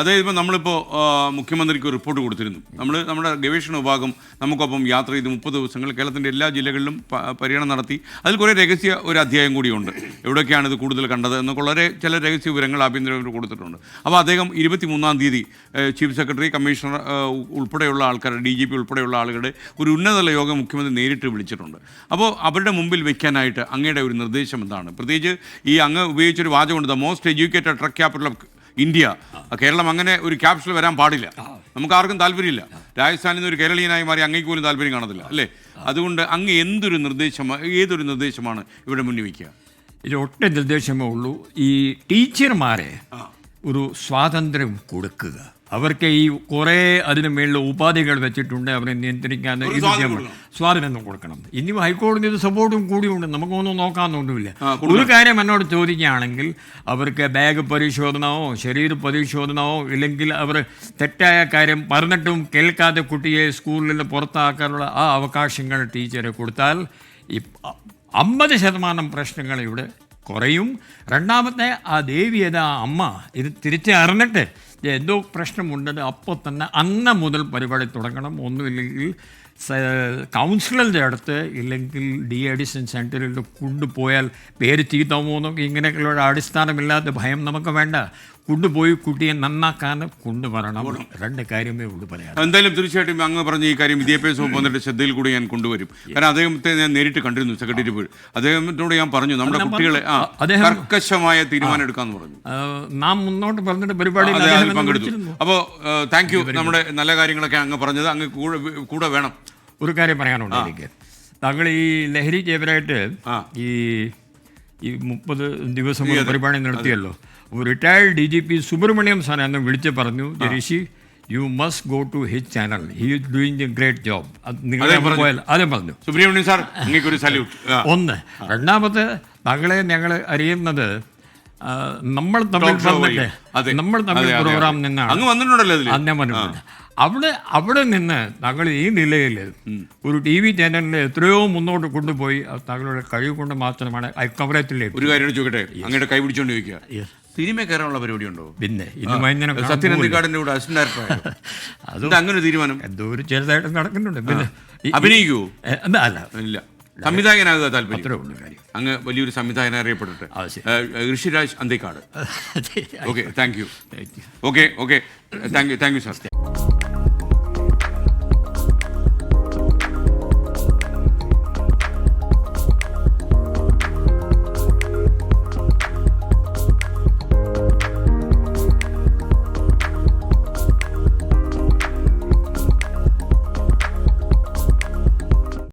അതായത് ഇപ്പോൾ നമ്മളിപ്പോൾ മുഖ്യമന്ത്രിക്ക് റിപ്പോർട്ട് കൊടുത്തിരുന്നു. നമ്മൾ നമ്മുടെ ഗവേഷണ വിഭാഗം നമുക്കൊപ്പം യാത്ര ചെയ്ത് മുപ്പത് ദിവസങ്ങൾ കേരളത്തിന്റെ എല്ലാ ജില്ലകളിലും പര്യടനം നടത്തി. അതിൽ കുറേ രഹസ്യ ഒരു അധ്യായം കൂടിയുണ്ട്. എവിടെയൊക്കെയാണ് ഇത് കൂടുതൽ കണ്ടത് എന്നൊക്കെ വളരെ ചില രഹസ്യ വിവരങ്ങൾ ആഭ്യന്തരമന്ത്രി കൊടുത്തിട്ടുണ്ട്. അപ്പോൾ അദ്ദേഹം ഇരുപത്തി മൂന്നാം തീയതി ചീഫ് സെക്രട്ടറി കമ്മീഷണർ ഉൾപ്പെടെയുള്ള ആൾക്കാരുടെ ഡി ജി പി ഉൾപ്പെടെയുള്ള ആളുകളുടെ ഒരു ഉന്നതതല യോഗം മുഖ്യമന്ത്രി നേരിട്ട് വിളിച്ചിട്ടുണ്ട്. അപ്പോൾ അവരുടെ മുമ്പിൽ വെക്കാനായിട്ട് അങ്ങയുടെ ഒരു നിർദ്ദേശം എന്താണ്? പ്രത്യേകിച്ച് ഈ അങ്ങ് ഉപയോഗിച്ചൊരു വാചകമുണ്ട് the most educated truck capital of India. Keralam അങ്ങനെ ഒരു ക്യാപ്ഷൽ വരാൻ പാടില്ല. നമുക്ക് ആർക്കും താല്പര്യമില്ല. രാജസ്ഥാനിൽ നിന്ന് ഒരു കേരളീയനായി മാറി അങ്ങേക്ക് പോലും താല്പര്യം കാണത്തില്ല അല്ലേ? അതുകൊണ്ട് അങ്ങ് എന്തൊരു നിർദ്ദേശമാണ് ഏതൊരു നിർദ്ദേശമാണ് ഇവിടെ മുന്നിൽ വയ്ക്കുക ഒറ്റ നിർദ്ദേശമേ ഉള്ളൂ. ഈ ടീച്ചർമാരെ ഒരു സ്വാതന്ത്ര്യം കൊടുക്കുക. അവർക്ക് ഈ കുറേ അതിന് മേളിൽ ഉപാധികൾ വെച്ചിട്ടുണ്ട്. അവരെ നിയന്ത്രിക്കാൻ ഇത് പറ്റും. സ്വാതന്ത്ര്യം കൊടുക്കണം. ഇനിയും ഹൈക്കോടതി ഇത് സപ്പോർട്ടും കൂടിയുണ്ട് നമുക്കൊന്നും നോക്കാമെന്നൊന്നുമില്ല ഒരു കാര്യം എന്നോട് ചോദിക്കുകയാണെങ്കിൽ അവർക്ക് ബാഗ് പരിശോധനയോ ശരീര പരിശോധനയോ ഇല്ലെങ്കിൽ അവർ തെറ്റായ കാര്യം പറഞ്ഞിട്ടും കേൾക്കാതെ കുട്ടിയെ സ്കൂളിൽ നിന്ന് പുറത്താക്കാനുള്ള ആ അവകാശങ്ങൾ ടീച്ചറെ കൊടുത്താൽ ഈ അമ്പത് ശതമാനം പ്രശ്നങ്ങൾ ഇവിടെ കുറയും. രണ്ടാമത്തെ ആ ദേവി ഏതാ? അമ്മ. ഇത് തിരിച്ച് അറിഞ്ഞിട്ട് ഇത് എന്തോ പ്രശ്നമുണ്ടത് അപ്പോൾ തന്നെ അന്ന് മുതൽ പരിപാടി തുടങ്ങണം. ഒന്നുമില്ലെങ്കിൽ കൗൺസിലറിന്റെ അടുത്ത് ഇല്ലെങ്കിൽ ഡി അഡിഷൻ സെന്ററിൽ കൊണ്ടുപോയാൽ പേര് ചീത്തമോ എന്നൊക്കെ ഇങ്ങനെയൊക്കെയുള്ള അടിസ്ഥാനമില്ലാത്ത ഭയം നമുക്ക് വേണ്ട. കൊണ്ടുപോയി കുട്ടിയെ നന്നാക്കാൻ കൊണ്ടുവരണം. രണ്ട് കാര്യമേ ഉള്ളൂ പറയാം എന്തായാലും തീർച്ചയായിട്ടും അങ്ങ് പറഞ്ഞ ഈ കാര്യം വിദ്യാഭ്യാസ വകുപ്പ് വന്നിട്ട് ശ്രദ്ധയിൽ കൂടി ഞാൻ കൊണ്ടുവരും. കാരണം അദ്ദേഹത്തെ ഞാൻ നേരിട്ട് കണ്ടിരുന്നു സെക്രട്ടറി പോയി. അദ്ദേഹത്തോട് ഞാൻ പറഞ്ഞു നമ്മുടെ കുട്ടികളെ കർക്കശമായ തീരുമാനം എടുക്കാന്ന് പറഞ്ഞു. നാം മുന്നോട്ട് പറഞ്ഞിട്ട് എന്നെ പങ്കെടുത്തു. അപ്പോൾ താങ്ക് യു നമ്മുടെ നല്ല കാര്യങ്ങളൊക്കെ അങ്ങ് പറഞ്ഞത് അങ്ങ് കൂടെ വേണം. ഒരു കാര്യം പറയാനുണ്ട് എനിക്ക്. താങ്കൾ ഈ ലഹരിക്കെതിരായിട്ട്. ഈ ഈ മുപ്പത് ദിവസം പരിപാടി നടത്തിയല്ലോ. ഒരു retired D G P Subrahmanyam sir എന്നെ വിളിച്ച് പറഞ്ഞു Rishi you must go to his channel he is doing a great job നിങ്ങൾ അതേ പറഞ്ഞു. പോയാൽ അതേ പറഞ്ഞു. സുബ്രഹ്മണ്യൻ സാർ ഒരു സല്യൂട്ട് ഒന്ന് രണ്ടാമത്തെ താങ്കളെ ഞങ്ങൾ അറിയുന്നത് നമ്മൾ തമ്മിൽ. നമ്മൾ തമ്മിൽ പ്രോഗ്രാം നിന്നാണ്. അങ്ങ് വന്നിട്ടുണ്ടല്ലോ അന്നേ വന്നിട്ടുണ്ട്. അവിടെ അവിടെ നിന്ന് താങ്കൾ ഈ നിലയിൽ ഒരു ടി വി ചാനലിൽ എത്രയോ മുന്നോട്ട് കൊണ്ടുപോയി. തങ്ങളുടെ താങ്കളുടെ കഴിവ് കൊണ്ട് മാത്രമാണ് കവറേറ്റിലേക്ക് ഒരു കാര്യം ചോദിക്കട്ടെ? അങ്ങയുടെ കൈ പിടിച്ചോണ്ട് ചോദിക്കുക സിനിമ കയറാനുള്ള പരിപാടി ഉണ്ടോ പിന്നെ സത്യനന്ദിക്കാടിന്റെ സത്യൻ അന്തിക്കാടിന്റെ കൂടെ അസിസ്റ്റന്റ് ഡയറക്ടർ അതും അങ്ങനെ തീരുമാനം? എന്തോ ഒരു ചെറുതായിട്ട് നടക്കുന്നുണ്ട്. പിന്നെ ഈ- അഭിനയിക്കൂ എ, അല്ല. ഇല്ല. സംവിധായകനാകുക താല്പര്യം. ഉള്ളൂ കാര്യം. അങ്ങ് വലിയൊരു സംവിധായകൻ അറിയപ്പെട്ടിട്ട് അത് Rishiraj Anthikad. Okay thank you okay okay thank you thank you sir